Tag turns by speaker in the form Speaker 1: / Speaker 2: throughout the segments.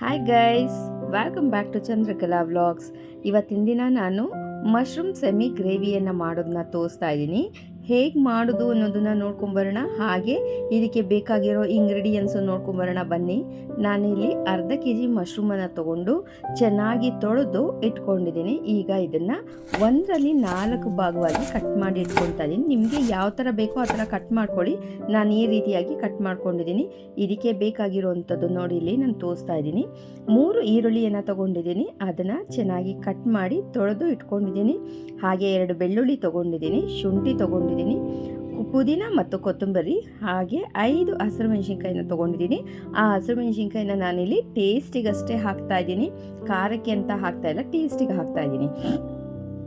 Speaker 1: Hi guys welcome back to Chandrakala vlogs ಇವತ್ತಿನ ದಿನ ನಾನು ಮಶ್ರೂಮ್ ಸೆಮಿ ಗ್ರೇವಿಯನ್ನು ಮಾಡೋದನ್ನ ತೋರಿಸ್ತಾ ಇದ್ದೀನಿ. ಹೇಗೆ ಮಾಡೋದು ಅನ್ನೋದನ್ನ ನೋಡ್ಕೊಂಬರೋಣ. ಹಾಗೆ ಇದಕ್ಕೆ ಬೇಕಾಗಿರೋ ಇಂಗ್ರೀಡಿಯೆಂಟ್ಸು ನೋಡ್ಕೊಂಬರೋಣ ಬನ್ನಿ. ನಾನಿಲ್ಲಿ ಅರ್ಧ ಕೆ ಜಿ ಮಶ್ರೂಮನ್ನು ತೊಗೊಂಡು ಚೆನ್ನಾಗಿ ತೊಳೆದು ಇಟ್ಕೊಂಡಿದ್ದೀನಿ. ಈಗ ಇದನ್ನು ಒಂದರಲ್ಲಿ ನಾಲ್ಕು ಭಾಗವಾಗಿ ಕಟ್ ಮಾಡಿ ಇಟ್ಕೊಳ್ತಾ ಇದ್ದೀನಿ ನಿಮಗೆ ಯಾವ ಥರ ಬೇಕೋ ಆ ಥರ ಕಟ್ ಮಾಡ್ಕೊಳ್ಳಿ. ನಾನು ಈ ರೀತಿಯಾಗಿ ಕಟ್ ಮಾಡ್ಕೊಂಡಿದ್ದೀನಿ. ಇದಕ್ಕೆ ಬೇಕಾಗಿರುವಂಥದ್ದು ನೋಡಿ, ಇಲ್ಲಿ ನಾನು ತೋರಿಸ್ತಾ ಇದ್ದೀನಿ ಮೂರು ಈರುಳ್ಳಿಯನ್ನು ತೊಗೊಂಡಿದ್ದೀನಿ. ಅದನ್ನು ಚೆನ್ನಾಗಿ ಕಟ್ ಮಾಡಿ ತೊಳೆದು ಇಟ್ಕೊಂಡಿದ್ದೀನಿ. ಹಾಗೆ ಎರಡು ಬೆಳ್ಳುಳ್ಳಿ ತೊಗೊಂಡಿದ್ದೀನಿ. ಶುಂಠಿ ತೊಗೊಂಡಿದ್ದೀನಿ. ಪುದೀನ ಮತ್ತು ಕೊತ್ತಂಬರಿ, ಹಾಗೆ ಐದು ಹಸಿರು ಮೆಣಸಿನ್ಕಾಯಿನ ತೊಗೊಂಡಿದ್ದೀನಿ. ಆ ಹಸಿರು ಮೆಣಸಿನ್ಕಾಯಿನ ನಾನಿಲ್ಲಿ ಟೇಸ್ಟಿಗಷ್ಟೇ ಹಾಕ್ತಾ ಇದ್ದೀನಿ. ಖಾರಕ್ಕೆ ಅಂತ ಹಾಕ್ತಾ ಇಲ್ಲ ಟೇಸ್ಟಿಗೆ ಹಾಕ್ತಾ ಇದ್ದೀನಿ.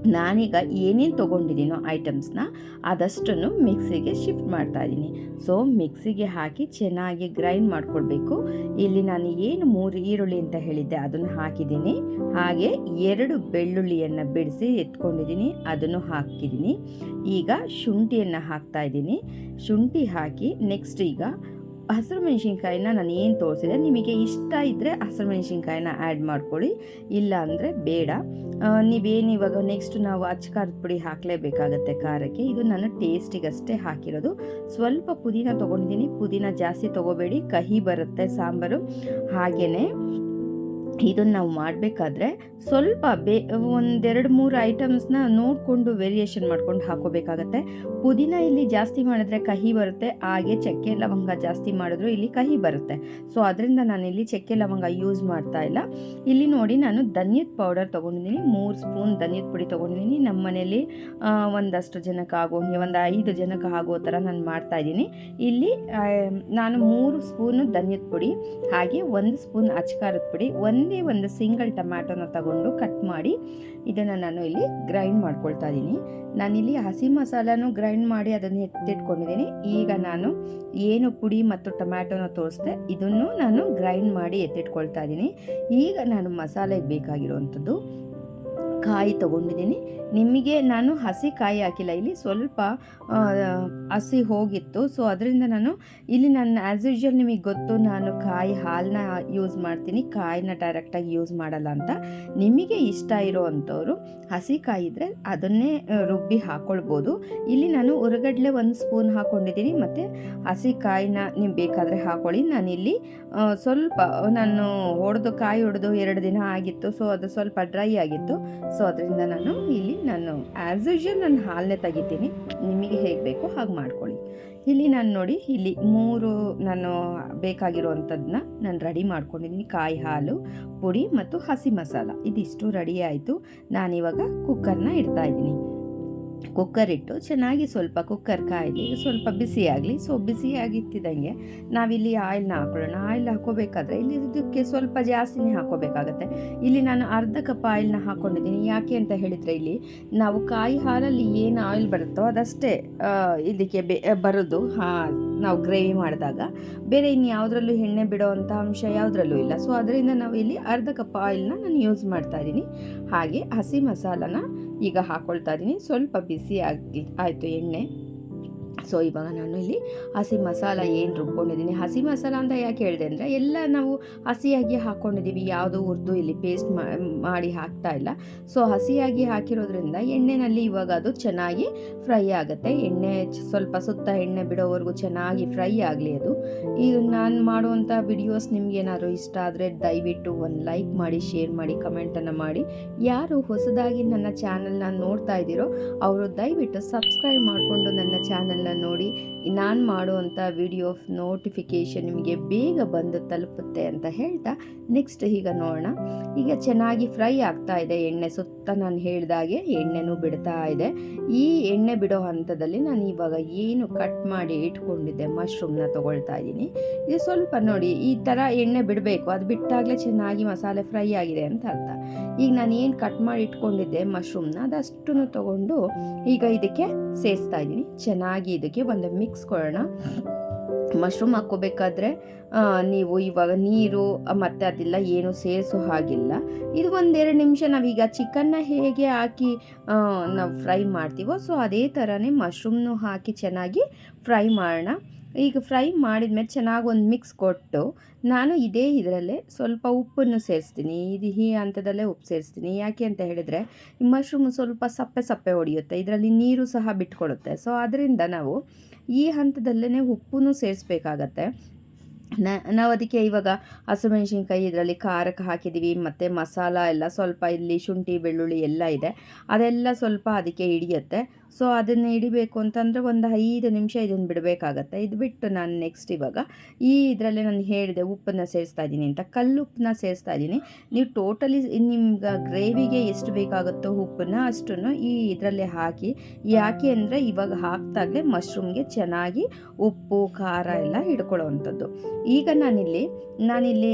Speaker 1: ನಾನೀಗ ಏನೇನು ತೊಗೊಂಡಿದ್ದೀನೋ ಐಟಮ್ಸ್ನ ಅದಷ್ಟನ್ನು ಮಿಕ್ಸಿಗೆ ಶಿಫ್ಟ್ ಮಾಡ್ತಾ ಇದ್ದೀನಿ. ಸೊ, ಮಿಕ್ಸಿಗೆ ಹಾಕಿ ಚೆನ್ನಾಗಿ ಗ್ರೈಂಡ್ ಮಾಡ್ಕೊಳ್ಬೇಕು ಇಲ್ಲಿ ನಾನು ಏನು ಮೂರು ಈರುಳ್ಳಿ ಅಂತ ಹೇಳಿದ್ದೆ, ಅದನ್ನು ಹಾಕಿದ್ದೀನಿ. ಹಾಗೆ ಎರಡು ಬೆಳ್ಳುಳ್ಳಿಯನ್ನು ಬಿಡಿಸಿ ಎತ್ಕೊಂಡಿದ್ದೀನಿ, ಅದನ್ನು ಹಾಕಿದ್ದೀನಿ ಈಗ ಶುಂಠಿಯನ್ನು ಹಾಕ್ತಾ ಇದ್ದೀನಿ. ಶುಂಠಿ ಹಾಕಿ ನೆಕ್ಸ್ಟ್ ಈಗ ಹಸಿರು ಮೆಣಸಿನ್ಕಾಯಿನ ನಾನು ಏನು ತೋರಿಸಿದೆ? ನಿಮಗೆ ಇಷ್ಟ ಇದ್ದರೆ ಹಸಿರು ಮೆಣಸಿನ್ಕಾಯಿನ ಆ್ಯಡ್ ಮಾಡ್ಕೊಳ್ಳಿ. ಇಲ್ಲ ಅಂದರೆ ಬೇಡ. ನೀವೇನು ಇವಾಗ ನೆಕ್ಸ್ಟ್ ನಾವು ಅಚ್ಚ ಖಾರದ ಪುಡಿ ಹಾಕಲೇಬೇಕಾಗತ್ತೆ ಖಾರಕ್ಕೆ. ಇದು ನಾನು ಟೇಸ್ಟಿಗಷ್ಟೇ ಹಾಕಿರೋದು. ಸ್ವಲ್ಪ ಪುದೀನ ತೊಗೊಂಡಿದ್ದೀನಿ. ಪುದೀನ ಜಾಸ್ತಿ ತೊಗೋಬೇಡಿ. ಕಹಿ ಬರುತ್ತೆ ಸಾಂಬಾರು. ಹಾಗೆಯೇ ಇದನ್ನು ನಾವು ಮಾಡಬೇಕಾದ್ರೆ ಸ್ವಲ್ಪ ಬೇ, ಒಂದೆರಡು ಮೂರು ಐಟಮ್ಸ್ನ ನೋಡಿಕೊಂಡು ವೇರಿಯೇಷನ್ ಮಾಡ್ಕೊಂಡು ಹಾಕೋಬೇಕಾಗತ್ತೆ. ಪುದೀನ ಇಲ್ಲಿ ಜಾಸ್ತಿ ಮಾಡಿದ್ರೆ ಕಹಿ ಬರುತ್ತೆ, ಹಾಗೆ ಚಕ್ಕೆ ಲವಂಗ ಜಾಸ್ತಿ ಮಾಡಿದ್ರು ಇಲ್ಲಿ ಕಹಿ ಬರುತ್ತೆ. ಸೊ, ಅದರಿಂದ ನಾನು ಇಲ್ಲಿ ಚಕ್ಕೆ ಲವಂಗ ಯೂಸ್ ಮಾಡ್ತಾ ಇಲ್ಲ. ಇಲ್ಲಿ ನೋಡಿ ನಾನು ಧನ್ಯದ ಪೌಡರ್ ತೊಗೊಂಡಿದ್ದೀನಿ, ಮೂರು ಸ್ಪೂನ್ ಧನ್ಯದ ಪುಡಿ ತೊಗೊಂಡಿದ್ದೀನಿ. ನಮ್ಮ ಮನೇಲಿ ಒಂದಷ್ಟು ಜನಕ್ಕೆ ಆಗೋ ಒಂದು ಐದು ಜನಕ್ಕೆ ಆಗೋ ಥರ ನಾನು ಮಾಡ್ತಾಯಿದ್ದೀನಿ ಇಲ್ಲಿ ನಾನು ಮೂರು ಸ್ಪೂನು ಧನ್ಯದ ಪುಡಿ, ಹಾಗೆ ಒಂದು ಸ್ಪೂನ್ ಅಚ್ಕಾರದ ಪುಡಿ, ಒಂದೇ ಒಂದು ಸಿಂಗಲ್ ಟೊಮ್ಯಾಟೊನ ತಗೊಂಡು ಕಟ್ ಮಾಡಿ ಇದನ್ನು ನಾನು ಇಲ್ಲಿ ಗ್ರೈಂಡ್ ಮಾಡ್ಕೊಳ್ತಾ ಇದ್ದೀನಿ. ನಾನಿಲ್ಲಿ ಹಸಿ ಮಸಾಲನೂ ಗ್ರೈಂಡ್ ಮಾಡಿ ಅದನ್ನು ಎತ್ತಿಟ್ಕೊಂಡಿದ್ದೀನಿ. ಈಗ ನಾನು ಏನು ಪುಡಿ ಮತ್ತು ಟೊಮ್ಯಾಟೋನ ತೋರಿಸ್ದೆ, ಇದನ್ನು ನಾನು ಗ್ರೈಂಡ್ ಮಾಡಿ ಎತ್ತಿಟ್ಕೊಳ್ತಾ ಇದ್ದೀನಿ. ಈಗ ನಾನು ಮಸಾಲೆಗೆ ಬೇಕಾಗಿರುವಂಥದ್ದು ಕಾಯಿ ತೊಗೊಂಡಿದ್ದೀನಿ. ನಿಮಗೆ ನಾನು ಹಸಿ ಕಾಯಿ ಹಾಕಿಲ್ಲ. ಇಲ್ಲಿ ಸ್ವಲ್ಪ ಹಸಿ ಹೋಗಿತ್ತು. ಸೊ ಅದರಿಂದ ನಾನು ಇಲ್ಲಿ ನಾನು ಆ್ಯಸ್ ಯೂಶ್ವಲ್ ನಿಮಗೆ ಗೊತ್ತು, ನಾನು ಕಾಯಿ ಹಾಲನ್ನ ಯೂಸ್ ಮಾಡ್ತೀನಿ. ಕಾಯಿನ ಡೈರೆಕ್ಟಾಗಿ ಯೂಸ್ ಮಾಡಲ್ಲ ಅಂತ. ನಿಮಗೆ ಇಷ್ಟ ಇರೋ ಅಂಥವ್ರು ಹಸಿ ಕಾಯಿ ಇದ್ದರೆ ಅದನ್ನೇ ರುಬ್ಬಿ ಹಾಕ್ಕೊಳ್ಬೋದು ಇಲ್ಲಿ ನಾನು ಉರಗಡ್ಲೆ ಒಂದು ಸ್ಪೂನ್ ಹಾಕ್ಕೊಂಡಿದ್ದೀನಿ ಮತ್ತು ಹಸಿ ಕಾಯಿನ ನೀವು ಬೇಕಾದರೆ ಹಾಕ್ಕೊಳ್ಳಿ ನಾನಿಲ್ಲಿ ಸ್ವಲ್ಪ, ನಾನು ಹೊಡೆದು ಕಾಯಿ ಹೊಡೆದು ಎರಡು ದಿನ ಆಗಿತ್ತು. ಸೊ ಅದು ಸ್ವಲ್ಪ ಡ್ರೈ ಆಗಿತ್ತು. ಸೊ ಅದರಿಂದ ನಾನು ಇಲ್ಲಿ ನಾನು ಆ್ಯಸ್ ಯೂಶ್ವಲ್ ನಾನು ಹಾಲನ್ನೇ ತೆಗಿತೀನಿ. ನಿಮಗೆ ಹೇಗೆ ಬೇಕೋ ಹಾಗೆ ಮಾಡ್ಕೊಳ್ಳಿ. ಇಲ್ಲಿ ನಾನು ನೋಡಿ, ಇಲ್ಲಿ ಮೂರು ನಾನು ಬೇಕಾಗಿರುವಂಥದ್ದನ್ನ ನಾನು ರೆಡಿ ಮಾಡ್ಕೊಂಡಿದ್ದೀನಿ. ಕಾಯಿ ಹಾಲು, ಪುಡಿ ಮತ್ತು ಹಸಿ ಮಸಾಲ. ಇದಿಷ್ಟು ರೆಡಿ ಆಯಿತು. ನಾನಿವಾಗ ಕುಕ್ಕರ್ನ ಇಡ್ತಾ ಇದ್ದೀನಿ. ಕುಕ್ಕರ್ ಇಟ್ಟು ಚೆನ್ನಾಗಿ ಸ್ವಲ್ಪ ಕುಕ್ಕರ್ ಕಾಯಲಿ ಸ್ವಲ್ಪ ಬಿಸಿ ಸೊ ಬಿಸಿಯಾಗಿತ್ತಿದ್ದಂಗೆ ನಾವಿಲ್ಲಿ ಆಯಿಲ್ನ ಹಾಕೊಳ್ಳೋಣ. ಆಯಿಲ್ ಹಾಕೋಬೇಕಾದ್ರೆ ಇಲ್ಲಿ ಇದಕ್ಕೆ ಸ್ವಲ್ಪ ಜಾಸ್ತಿನೇ ಹಾಕೋಬೇಕಾಗತ್ತೆ ಇಲ್ಲಿ ನಾನು ಅರ್ಧ ಕಪ್ ಆಯಿಲ್ನ ಹಾಕ್ಕೊಂಡಿದ್ದೀನಿ. ಯಾಕೆ ಅಂತ ಹೇಳಿದರೆ ಇಲ್ಲಿ ನಾವು ಕಾಯಿ ಹಾಲಲ್ಲಿ ಏನು ಆಯಿಲ್ ಬರುತ್ತೋ ಅದಷ್ಟೇ ಇದಕ್ಕೆ ಬೆ, ಬರೋದು. ಹಾ ನಾವು ಗ್ರೇವಿ ಮಾಡಿದಾಗ ಬೇರೆ ಇನ್ಯಾವುದರಲ್ಲೂ ಎಣ್ಣೆ ಬಿಡೋವಂಥ ಅಂಶ ಯಾವುದ್ರಲ್ಲೂ ಇಲ್ಲ. ಸೊ ಅದರಿಂದ ನಾವು ಇಲ್ಲಿ ಅರ್ಧ ಕಪ್ ಆಯಿಲ್ನ ನಾನು ಯೂಸ್ ಮಾಡ್ತಾ ಇದ್ದೀನಿ. ಹಾಗೆ ಹಸಿ ಮಸಾಲನ ಈಗ ಹಾಕ್ಕೊಳ್ತಾ ಇದ್ದೀನಿ. ಸ್ವಲ್ಪ ಬಿಸಿ ಆಗಿ ಆಯಿತು ಎಣ್ಣೆ. ಸೊ ಇವಾಗ ನಾನು ಇಲ್ಲಿ ಹಸಿ ಮಸಾಲ ಏನು ರುಬ್ಕೊಂಡಿದ್ದೀನಿ? ಹಸಿ ಮಸಾಲ ಅಂತ ಯಾಕೆ ಹೇಳಿದೆ ಅಂದರೆ, ಎಲ್ಲ ನಾವು ಹಸಿಯಾಗಿ ಹಾಕ್ಕೊಂಡಿದ್ದೀವಿ ಯಾವುದು ಹುರಿದು ಇಲ್ಲಿ ಪೇಸ್ಟ್ ಮಾಡಿ ಹಾಕ್ತಾ ಇಲ್ಲ. ಸೊ ಹಸಿಯಾಗಿ ಹಾಕಿರೋದ್ರಿಂದ ಎಣ್ಣೆನಲ್ಲಿ ಇವಾಗ ಅದು ಚೆನ್ನಾಗಿ ಫ್ರೈ ಆಗುತ್ತೆ. ಎಣ್ಣೆ ಸ್ವಲ್ಪ ಸುತ್ತ ಎಣ್ಣೆ ಬಿಡೋವರೆಗೂ ಚೆನ್ನಾಗಿ ಫ್ರೈ ಆಗಲಿ ಅದು. ಈಗ ನಾನು ಮಾಡುವಂಥ ವಿಡಿಯೋಸ್ ನಿಮಗೇನಾದ್ರು ಇಷ್ಟ ಆದರೆ ದಯವಿಟ್ಟು ಒಂದು ಲೈಕ್ ಮಾಡಿ ಶೇರ್ ಮಾಡಿ ಕಮೆಂಟನ್ನು ಮಾಡಿ. ಯಾರು ಹೊಸದಾಗಿ ನನ್ನ ಚಾನಲ್ನ ನೋಡ್ತಾ ಇದ್ದೀರೋ, ಅವರು ದಯವಿಟ್ಟು ಸಬ್ಸ್ಕ್ರೈಬ್ ಮಾಡಿಕೊಂಡು ನನ್ನ ಚಾನಲ್ನ ನೋಡಿ ನಾನು ಮಾಡುವಂಥ ವಿಡಿಯೋ ನೋಟಿಫಿಕೇಷನ್ ನಿಮಗೆ ಬೇಗ ಬಂದು ತಲುಪುತ್ತೆ ಅಂತ ಹೇಳ್ತಾ ನೆಕ್ಸ್ಟ್ ಈಗ ನೋಡೋಣ. ಈಗ ಚೆನ್ನಾಗಿ ಫ್ರೈ ಆಗ್ತಾ ಇದೆ, ಎಣ್ಣೆ ಸುತ್ತ ನಾನು ಹೇಳಿದಾಗೆ ಎಣ್ಣೆನೂ ಬಿಡ್ತಾ ಇದೆ. ಈ ಎಣ್ಣೆ ಬಿಡೋ ಹಂತದಲ್ಲಿ ನಾನು ಇವಾಗ ಏನು ಕಟ್ ಮಾಡಿ ಇಟ್ಕೊಂಡಿದ್ದೆ ಮಶ್ರೂಮ್ನ ತೊಗೊಳ್ತಾ ಇದ್ದೀನಿ ಇದು ಸ್ವಲ್ಪ ನೋಡಿ, ಈ ಥರ ಎಣ್ಣೆ ಬಿಡಬೇಕು, ಅದು ಬಿಟ್ಟಾಗಲೇ ಚೆನ್ನಾಗಿ ಮಸಾಲೆ ಫ್ರೈ ಆಗಿದೆ ಅಂತ ಅರ್ಥ. ಈಗ ನಾನು ಏನು ಕಟ್ ಮಾಡಿ ಇಟ್ಕೊಂಡಿದ್ದೆ ಮಶ್ರೂಮ್ನ ಅದಷ್ಟು ತಗೊಂಡು ಈಗ ಇದಕ್ಕೆ ಸೇರಿಸ್ತಾ ಇದ್ದೀನಿ ಚೆನ್ನಾಗಿ ಇದಕ್ಕೆ ಒಂದು ಮಿಕ್ಸ್ ಕೊಡೋಣ. ಮಶ್ರೂಮ್ ಹಾಕ್ಕೋಬೇಕಾದ್ರೆ ನೀವು ಇವಾಗ ನೀರು, ಮತ್ತು ಅದೆಲ್ಲ, ಏನು ಸೇರಿಸೋ ಹಾಗಿಲ್ಲ. ಇದು ಒಂದೆರಡು ನಿಮಿಷ ನಾವೀಗ ಚಿಕನ್ನ ಹೇಗೆ ಹಾಕಿ ನಾವು ಫ್ರೈ ಮಾಡ್ತೀವೋ ಸೊ ಅದೇ ಥರನೇ ಮಶ್ರೂಮ್ನು ಹಾಕಿ ಚೆನ್ನಾಗಿ ಫ್ರೈ ಮಾಡೋಣ. ಈಗ ಫ್ರೈ ಮಾಡಿದ ಮೇಲೆ ಚೆನ್ನಾಗಿ ಒಂದು ಮಿಕ್ಸ್ ಕೊಟ್ಟು ನಾನು ಇದೇ ಇದರಲ್ಲೇ ಸ್ವಲ್ಪ ಉಪ್ಪನ್ನು ಸೇರಿಸ್ತೀನಿ. ಇದು ಈ ಹಂತದಲ್ಲೇ ಉಪ್ಪು ಸೇರಿಸ್ತೀನಿ. ಯಾಕೆ ಅಂತ ಹೇಳಿದರೆ ಮಶ್ರೂಮ್ ಸ್ವಲ್ಪ ಸಪ್ಪೆ ಸಪ್ಪೆ ಹೊಡೆಯುತ್ತೆ. ಇದರಲ್ಲಿ ನೀರು ಸಹ ಬಿಟ್ಕೊಡುತ್ತೆ. ಸೊ ಅದರಿಂದ ನಾವು ಈ ಹಂತದಲ್ಲೇ ಉಪ್ಪನ್ನು ಸೇರಿಸ್ಬೇಕಾಗತ್ತೆ. ನಾವು ಅದಕ್ಕೆ ಇವಾಗ ಹಸಿಮೆಣ್ಸಿನ್ಕಾಯಿ ಇದರಲ್ಲಿ ಖಾರಕ್ಕೆ ಹಾಕಿದ್ದೀವಿ ಮತ್ತು ಮಸಾಲ ಎಲ್ಲ ಸ್ವಲ್ಪ ಇಲ್ಲಿ ಶುಂಠಿ, ಬೆಳ್ಳುಳ್ಳಿ ಎಲ್ಲ ಇದೆ. ಅದೆಲ್ಲ ಸ್ವಲ್ಪ ಅದಕ್ಕೆ ಹಿಡಿಯುತ್ತೆ. ಸೊ ಅದನ್ನು ಹಿಡಿಬೇಕು ಅಂತಂದರೆ ಒಂದು ಐದು ನಿಮಿಷ ಇದನ್ನು ಬಿಡಬೇಕಾಗತ್ತೆ. ಇದು ಬಿಟ್ಟು ನಾನು ನೆಕ್ಸ್ಟ್ ಇವಾಗ ಈ ಇದರಲ್ಲೇ ನಾನು ಹೇಳಿದೆ ಉಪ್ಪನ್ನು ಸೇರಿಸ್ತಾ ಇದ್ದೀನಿ ಅಂತ. ಕಲ್ಲುಪ್ಪನ್ನ ಸೇರಿಸ್ತಾ ಇದ್ದೀನಿ ನೀವು ಟೋಟಲಿ ನಿಮ್ಗೆ ಗ್ರೇವಿಗೆ ಎಷ್ಟು ಬೇಕಾಗುತ್ತೋ ಉಪ್ಪನ್ನ ಅಷ್ಟನ್ನು ಈ ಇದರಲ್ಲೇ ಹಾಕಿ. ಯಾಕೆ ಅಂದರೆ ಇವಾಗ ಹಾಕ್ದಾಗಲೇ ಮಶ್ರೂಮ್ಗೆ ಚೆನ್ನಾಗಿ ಉಪ್ಪು, ಖಾರ ಎಲ್ಲ ಹಿಡ್ಕೊಳ್ಳೋವಂಥದ್ದು. ಈಗ ನಾನಿಲ್ಲಿ ನಾನಿಲ್ಲಿ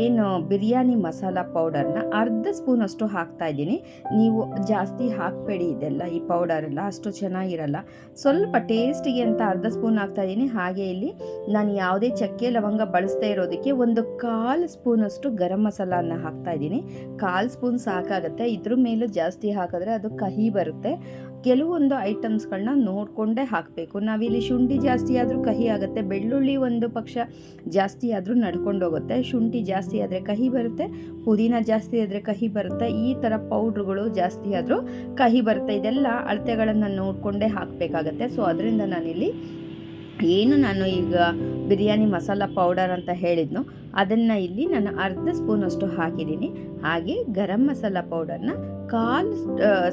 Speaker 1: ಏನು ಬಿರಿಯಾನಿ ಮಸಾಲ ಪೌಡರ್ನ ಅರ್ಧ ಸ್ಪೂನಷ್ಟು ಹಾಕ್ತಾ ಇದ್ದೀನಿ ನೀವು ಜಾಸ್ತಿ ಹಾಕಬೇಡಿ ಇದೆಲ್ಲ ಈ ಪೌಡರೆಲ್ಲ. ಅಷ್ಟು ಚೆನ್ನಾಗಿರಲ್ಲ. ಸ್ವಲ್ಪ ಟೇಸ್ಟಿಗೆ ಅಂತ ಅರ್ಧ ಸ್ಪೂನ್ ಹಾಕ್ತಾ ಇದ್ದೀನಿ ಹಾಗೆ ಇಲ್ಲಿ ನಾನು ಯಾವುದೇ ಚಕ್ಕೆ, ಲವಂಗ ಬಳಸ್ತಾ ಇರೋದಕ್ಕೆ ಒಂದು ಕಾಲು ಸ್ಪೂನಷ್ಟು ಗರಂ ಮಸಾಲನ ಹಾಕ್ತಾ ಇದ್ದೀನಿ ಕಾಲು ಸ್ಪೂನ್ ಸಾಕಾಗುತ್ತೆ. ಇದ್ರ ಮೇಲೂ ಜಾಸ್ತಿ ಹಾಕಿದ್ರೆ ಅದು ಕಹಿ ಬರುತ್ತೆ. ಕೆಲವೊಂದು ಐಟಮ್ಸ್ಗಳನ್ನ ನೋಡಿಕೊಂಡೇ ಹಾಕಬೇಕು. ನಾವಿಲ್ಲಿ ಶುಂಠಿ ಜಾಸ್ತಿ ಆದರೂ ಕಹಿ ಆಗುತ್ತೆ, ಬೆಳ್ಳುಳ್ಳಿ ಒಂದು ಪಕ್ಷ ಜಾಸ್ತಿ ಆದರೂ ನಡ್ಕೊಂಡು ಹೋಗುತ್ತೆ ಶುಂಠಿ ಜಾಸ್ತಿ ಆದರೆ ಕಹಿ ಬರುತ್ತೆ, ಪುದೀನ ಜಾಸ್ತಿ ಆದರೆ ಕಹಿ ಬರುತ್ತೆ, ಈ ಥರ ಪೌಡ್ರುಗಳು ಜಾಸ್ತಿ ಆದರೂ ಕಹಿ ಬರುತ್ತೆ. ಇದೆಲ್ಲ ಅಳತೆಗಳನ್ನು ನೋಡಿಕೊಂಡೇ ಹಾಕಬೇಕಾಗತ್ತೆ. ಸೊ, ಅದರಿಂದ ನಾನಿಲ್ಲಿ ಏನು ನಾನು ಈಗ ಬಿರಿಯಾನಿ ಮಸಾಲ ಪೌಡರ್ ಅಂತ ಹೇಳಿದ್ನೋ ಅದನ್ನು ಇಲ್ಲಿ ನಾನು ಅರ್ಧ ಸ್ಪೂನಷ್ಟು ಹಾಕಿದ್ದೀನಿ. ಹಾಗೆ ಗರಂ ಮಸಾಲ ಪೌಡರ್ನ ಕಾಲು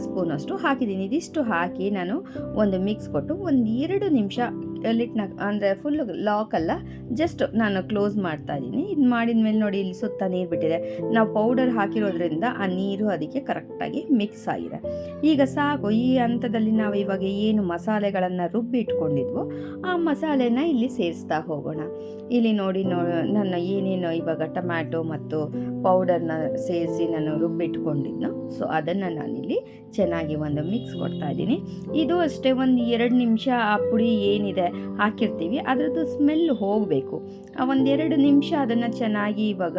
Speaker 1: ಸ್ಪೂನಷ್ಟು ಹಾಕಿದ್ದೀನಿ. ಇದಿಷ್ಟು ಹಾಕಿ ನಾನು ಒಂದು ಮಿಕ್ಸ್ ಕೊಟ್ಟು ಒಂದು ಎರಡು ನಿಮಿಷ ಲಿಟ್ನ, ಅಂದರೆ ಫುಲ್ಲು ಲಾಕ್ ಅಲ್ಲ ಜಸ್ಟ್ ನಾನು ಕ್ಲೋಸ್ ಮಾಡ್ತಾ ಇದ್ದೀನಿ. ಇದು ಮಾಡಿದ ಮೇಲೆ ನೋಡಿ ಇಲ್ಲಿ ಸುತ್ತ ನೀರು ಬಿಟ್ಟಿದೆ. ನಾವು ಪೌಡರ್ ಹಾಕಿರೋದ್ರಿಂದ ಆ ನೀರು ಅದಕ್ಕೆ ಕರೆಕ್ಟಾಗಿ ಮಿಕ್ಸ್ ಆಗಿದೆ. ಈಗ ಸಾಕು, ಈ ಹಂತದಲ್ಲಿ ನಾವು ಇವಾಗ ಏನು ಮಸಾಲೆಗಳನ್ನು ರುಬ್ಬಿಟ್ಕೊಂಡಿದ್ವೋ ಆ ಮಸಾಲೆನ ಇಲ್ಲಿ ಸೇರಿಸ್ತಾ ಹೋಗೋಣ. ಇಲ್ಲಿ ನೋಡಿ ನೋ, ನನ್ನ ಏನೇನು ಇವಾಗ ಟೊಮ್ಯಾಟೊ ಮತ್ತು ಪೌಡರ್ನ ಸೇರಿಸಿ ನಾನು ರುಬ್ಬಿಟ್ಕೊಂಡಿದ್ನೋ ಸೊ ಅದನ್ನು ನಾನಿಲ್ಲಿ ಚೆನ್ನಾಗಿ ಒಂದು ಮಿಕ್ಸ್ ಕೊಡ್ತಾ ಇದ್ದೀನಿ. ಇದು ಅಷ್ಟೇ, ಒಂದು ಎರಡು ನಿಮಿಷ ಆ ಪುಡಿ ಏನಿದೆ ಹಾಕಿರ್ತೀವಿ. ಅದರದ್ದು ಸ್ಮೆಲ್ ಹೋಗಬೇಕು. ಒಂದೆರಡು ನಿಮಿಷ ಅದನ್ನು ಚೆನ್ನಾಗಿ ಇವಾಗ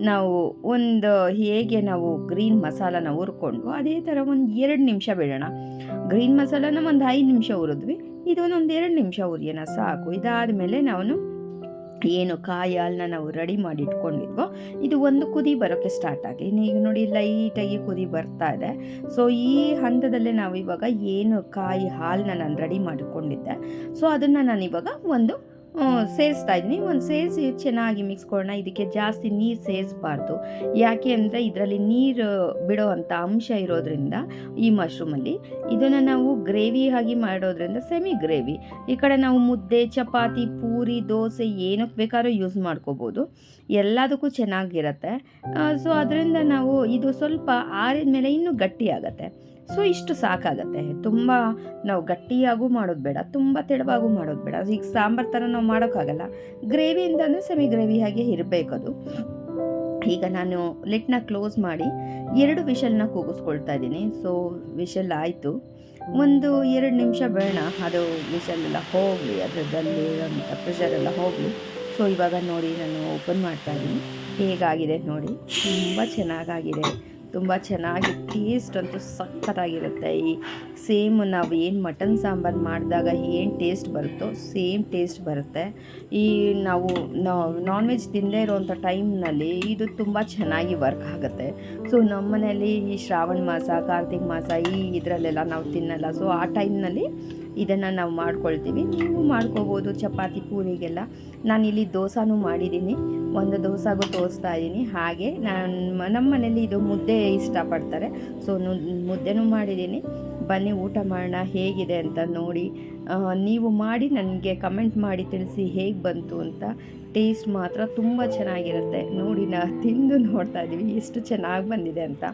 Speaker 1: ನಾವು ಒಂದು ಹೇಗೆ ನಾವು ಗ್ರೀನ್ ಮಸಾಲನ ಹುರ್ಕೊಂಡು ಅದೇ ಥರ ಒಂದು ಎರಡು ನಿಮಿಷ ಬಿಡೋಣ. ಗ್ರೀನ್ ಮಸಾಲನ ಒಂದು ಐದು ನಿಮಿಷ ಹುರಿದ್ವಿ. ಇದೊಂದು ಒಂದು ನಿಮಿಷ ಉರಿಯೋಣ ಸಾಕು. ಇದಾದಮೇಲೆ ನಾವು ಏನು ಕಾಯಿ ಹಾಲನ್ನ ನಾವು ರೆಡಿ ಮಾಡಿ ಇಟ್ಕೊಂಡಿದ್ವೋ, ಇದು ಒಂದು ಕುದಿ ಬರೋಕ್ಕೆ ಸ್ಟಾರ್ಟ್ ಆಗಿ. ಈಗ ನೋಡಿ ಲೈಟಾಗಿ ಕುದಿ ಬರ್ತಾ ಇದೆ. ಸೊ ಈ ಹಂತದಲ್ಲೇ ನಾವು ಇವಾಗ ಏನು ಕಾಯಿ ಹಾಲನ್ನ ನಾನು ರೆಡಿ ಮಾಡಿಕೊಂಡಿದ್ದೆ. ಸೊ ಅದನ್ನು ನಾನು ಇವಾಗ ಒಂದು ಸೇರಿಸ್ತಾ ಇದ್ದೀನಿ. ಒಂದು ಸೇರಿಸಿ ಚೆನ್ನಾಗಿ ಮಿಕ್ಸ್ ಕೊಡೋಣ ಇದಕ್ಕೆ ಜಾಸ್ತಿ ನೀರು ಸೇರಿಸಬಾರ್ದು. ಯಾಕೆ ಅಂದರೆ ಇದರಲ್ಲಿ ನೀರು ಬಿಡೋ ಅಂಥ ಅಂಶ ಇರೋದ್ರಿಂದ ಈ ಮಶ್ರೂಮಲ್ಲಿ. ಇದನ್ನು ನಾವು ಗ್ರೇವಿ ಆಗಿ ಮಾಡೋದ್ರಿಂದ ಸೆಮಿ ಗ್ರೇವಿ ಈ ಕಡೆ ನಾವು ಮುದ್ದೆ, ಚಪಾತಿ, ಪೂರಿ, ದೋಸೆ ಏನಕ್ಕೆ ಬೇಕಾದ್ರೂ ಯೂಸ್ ಮಾಡ್ಕೋಬೋದು. ಎಲ್ಲದಕ್ಕೂ ಚೆನ್ನಾಗಿರುತ್ತೆ. ಸೊ, ಅದರಿಂದ ನಾವು ಇದು ಸ್ವಲ್ಪ ಆರಿದ ಮೇಲೆ ಇನ್ನೂ ಗಟ್ಟಿ ಆಗತ್ತೆ ಸೊ ಇಷ್ಟು ಸಾಕಾಗತ್ತೆ. ತುಂಬ ನಾವು ಗಟ್ಟಿಯಾಗೂ ಮಾಡೋದು ಬೇಡ, ತುಂಬ ತೆಳುವಾಗೂ ಮಾಡೋದು ಬೇಡ. ಈಗ ಸಾಂಬಾರು ಥರ ನಾವು ಮಾಡೋಕ್ಕಾಗಲ್ಲ. ಗ್ರೇವಿ ಅಂತಂದರೆ ಸೆಮಿ ಗ್ರೇವಿ ಹಾಗೆ ಇರಬೇಕದು ಈಗ ನಾನು ಲಿಟ್ನ ಕ್ಲೋಸ್ ಮಾಡಿ ಎರಡು ವಿಷಲ್ನ ಕೂಗಿಸ್ಕೊಳ್ತಾ ಇದ್ದೀನಿ. ಸೊ ವಿಷಲ್ ಆಯಿತು. ಒಂದು ಎರಡು ನಿಮಿಷ ಬೇಡ, ಅದು ವಿಷಲೆಲ್ಲ ಹೋಗಲಿ ಅದರದಲ್ಲಿ ಇರೋಂಥ ಪ್ರೆಷರೆಲ್ಲ ಹೋಗಲಿ. ಸೊ ಇವಾಗ ನೋಡಿ ನಾನು ಓಪನ್ ಮಾಡ್ತಾ ಇದ್ದೀನಿ. ಹೇಗಾಗಿದೆ ನೋಡಿ. ತುಂಬ ಚೆನ್ನಾಗಾಗಿದೆ. ತುಂಬ ಚೆನ್ನಾಗಿ ಟೇಸ್ಟ್ ಅಂತೂ ಸಖತ್ತಾಗಿರುತ್ತೆ. ಈ ಸೇಮ್ ನಾವು ಏನು ಮಟನ್ ಸಾಂಬಾರು ಮಾಡಿದಾಗ ಏನು ಟೇಸ್ಟ್ ಬರುತ್ತೋ ಸೇಮ್ ಟೇಸ್ಟ್ ಬರುತ್ತೆ. ಈ ನಾವು ನಾನ್ ವೆಜ್ ತಿಂದೇ ಇರೋವಂಥ ಟೈಮ್ನಲ್ಲಿ ಇದು ತುಂಬ ಚೆನ್ನಾಗಿ ವರ್ಕ್ ಆಗುತ್ತೆ. ಸೊ ನಮ್ಮ ಮನೆಯಲ್ಲಿ ಈ ಶ್ರಾವಣ ಮಾಸ, ಕಾರ್ತಿಕ್ ಮಾಸ ಈ ಇದರಲ್ಲೆಲ್ಲ ನಾವು ತಿನ್ನಲ್ಲ. ಸೊ ಆ ಟೈಮ್ನಲ್ಲಿ ಇದನ್ನು ನಾವು ಮಾಡ್ಕೊಳ್ತೀವಿ. ನೀವು ಮಾಡ್ಕೋಬೋದು ಚಪಾತಿ ಪೂರಿಗೆಲ್ಲ. ನಾನಿಲ್ಲಿ ದೋಸಾನು ಮಾಡಿದ್ದೀನಿ. ಒಂದು ದೋಸಾಗೂ ತೋರಿಸ್ತಾ ಇದ್ದೀನಿ ಹಾಗೆ ನಾನು ನಮ್ಮ ಮನೆಯಲ್ಲಿ ಇದು ಮುದ್ದೆ ಇಷ್ಟಪಡ್ತಾರೆ. ಸೊ ಮುದ್ದೆನೂ ಮಾಡಿದ್ದೀನಿ. ಬನ್ನಿ ಊಟ ಮಾಡೋಣ. ಹೇಗಿದೆ ಅಂತ ನೋಡಿ. ನೀವು ಮಾಡಿ ನನಗೆ ಕಮೆಂಟ್ ಮಾಡಿ ತಿಳಿಸಿ ಹೇಗೆ ಬಂತು ಅಂತ. ಟೇಸ್ಟ್ ಮಾತ್ರ ತುಂಬ ಚೆನ್ನಾಗಿರುತ್ತೆ. ನೋಡಿ, ನಾ ತಿಂದು ನೋಡ್ತಾ ಇದ್ದೀವಿ ಎಷ್ಟು ಚೆನ್ನಾಗಿ ಬಂದಿದೆ ಅಂತ.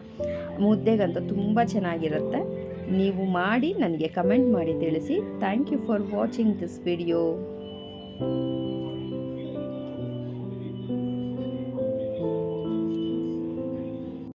Speaker 1: ಮುದ್ದೆಗಂತೂ ತುಂಬ ಚೆನ್ನಾಗಿರುತ್ತೆ. ನೀವು ಮಾಡಿ ನನಗೆ ಕಮೆಂಟ್ ಮಾಡಿ ತಿಳಿಸಿ. Thank you for watching this video